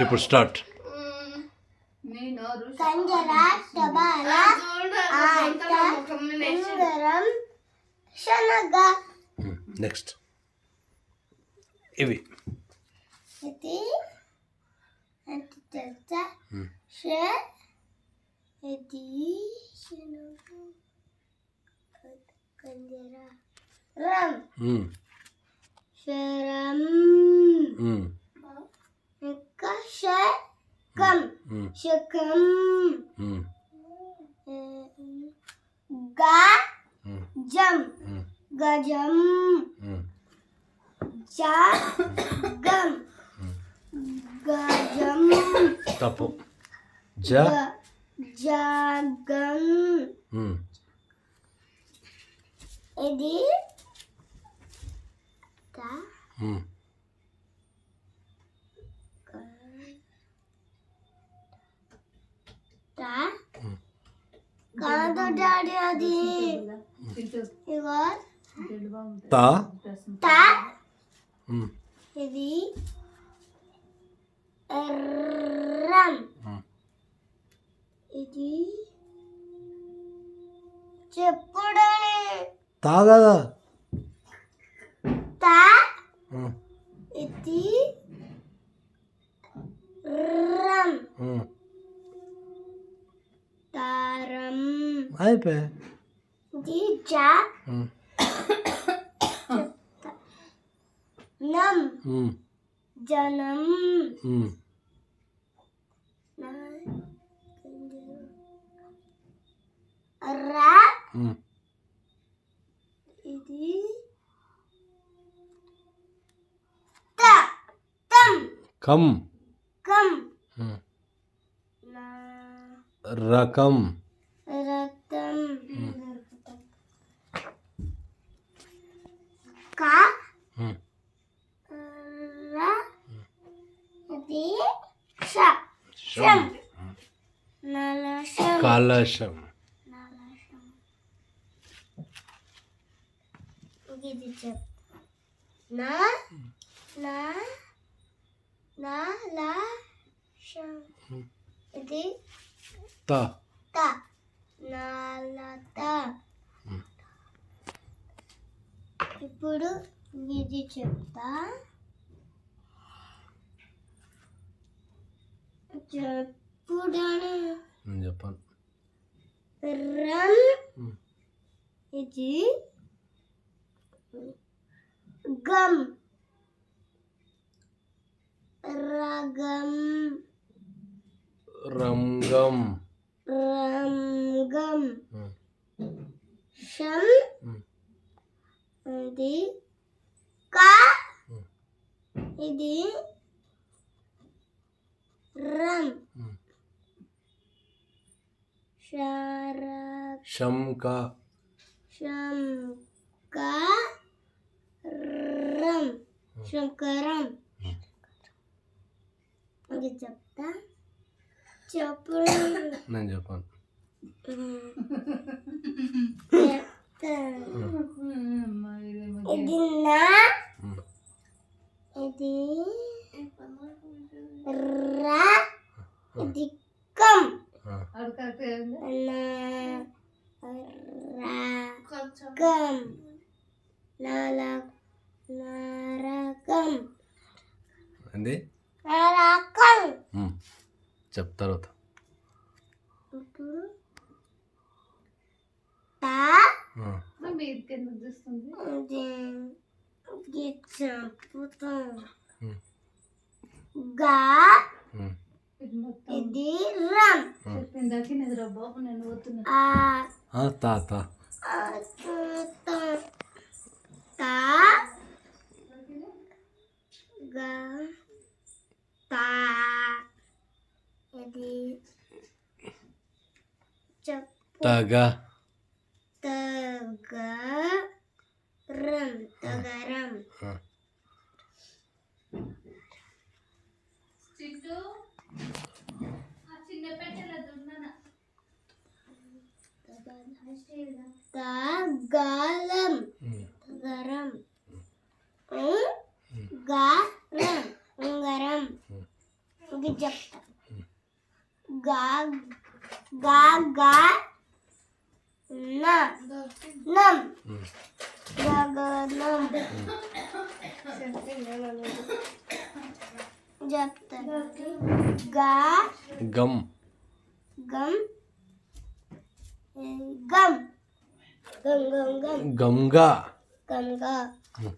ఇప్పుడు start next ఇవి. Hmm. కంజర. రం. మ్మ్. శరం. ఇంకా శకం. శకం. గజం. మ్మ్. జగం గజం. తప్పు. జ. జగం. ఇది. త కాదు డాడీ అది. ఇగో. తా? త. ఇది రం. ఇది చెప్పుడని. తా కదా? త. ఇది రం అయిపోయా ఇది జ మ్మ్. నం మ్మ్. జనం మ్మ్. రా మ్మ్. ఇది త కలశం. నలషం ఇది చెప్. నా నా నా లా షం ఇది త. త. నలత. ఇప్పుడు ఇది చెప్తా. చెప్పుడని నేను చెప్పాను రం మ్మ్. ఇది గమ్ రగం రంగం రంగం రం. శర శంక శంకరం. శంకరం ఇది చెప్తా? చెప్పుడు నేను చెప్పాను. చెప్తా. ఇది నా మ్మ్. ఇది రా ఇది కం ఆ. నా రా. కం నల. నరకం. ఏంది? నరకం. చెప్ తర్వాత. తా. ఆ. ఇది ఇది చంపుతాం మ్మ్. గా మ్మ్. ఇది రం ఆ ఆ, తా తా. అతుతం తా గా తా. ఇది చెప్పు. తగా తగ రం తగరం ఆ. మ్మ్. గరం. ఉంగరం. ఇది చెప్తా. గా గా గా నా నం. గగనం जब तक गा गम। गम गम। गम गम गम। गंगा गंगा हम्म।